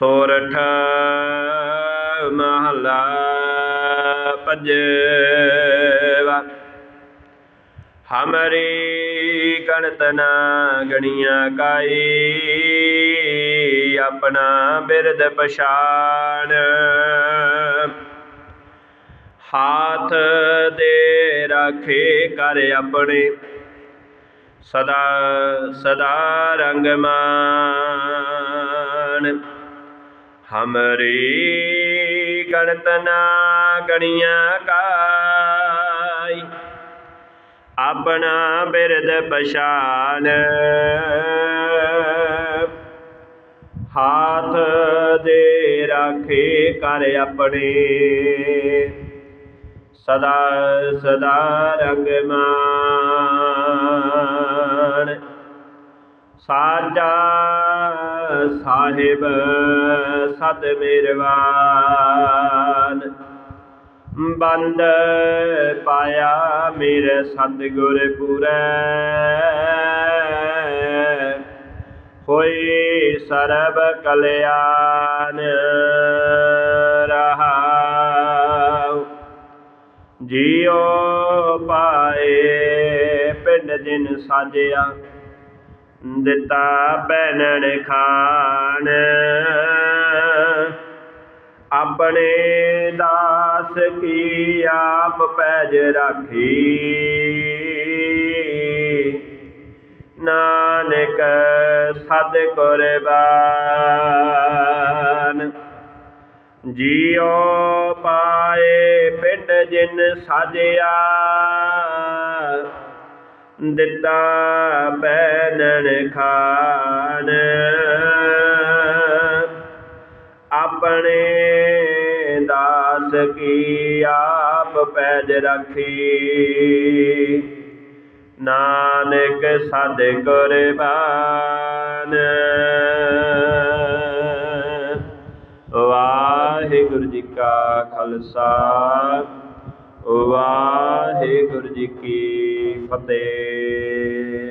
ਸੋਰਠ ਮਹਲਾ ਪੰਜਵਾ। ਹਮਰੀ ਗਣਤ ਨਾ ਗਣੀਆਂ ਕਾਈ, ਆਪਣਾ ਬਿਰਦ ਪਛਾਨ ਹਾਥ ਦੇ ਰਾਖੇ ਕਰ ਆਪਣੇ, ਸਦਾ ਸਦਾ ਰੰਗ ਰੰਗਮਾਨ ਹਮਰੀ ਗਣਤ ਗਣੀਆਂ ਕਾਈ ਆਪਣਾ ਬਿਰਦ ਪਛਾਨ ਹਾਥ ਦੇ ਰਾਖੇ ਕਰ ਆਪਣੇ ਸਦਾ ਸਦਾ ਰੰਗ ਰੰਗਮਾਨ ਸਾਜਾ ਸਾਹਿਬ, ਸਤ ਮਿਹਰਬਾਨ। ਬੰਦ ਪਾਇਆ ਮੇਰੇ ਸਤਿਗੁਰ ਪੂਰੈ। ਹੋਈ ਸਰਬ ਕਲਿਆਣ ਰਹਾਉ। ਜੀਉ ਪਾਏ ਪਿੰਡ ਜਿਨ ਸਾਜਿਆ। ਦਿੱਤਾ ਪਹਿਨਣ ਖਾਨ। ਆਪਣੇ ਦਾਸ ਕੀ ਆਪ ਪੈਜ ਰਾਖੀ। ਨਾਨਕ ਸਦ ਕੁਰਬਾਨ ਜੀਉ ਪਾਏ ਪਿੰਡ ਜਿਨ ਸਾਜਿਆ। ਦਿੱਤਾ ਪੈਨਣ ਖਾਨ ਆਪਣੇ ਦਾਸ ਕੀ ਆਪ ਪੈਜ ਰੱਖੀ। ਨਾਨਕ ਸਦ ਕੁਰਬਾਨ। ਵਾਹਿਗੁਰੂ ਜੀ ਕਾ ਖਾਲਸਾ। ਵਾਹਿਗੁਰੂ ਜੀ ਕੀ ਫਤਿਹ।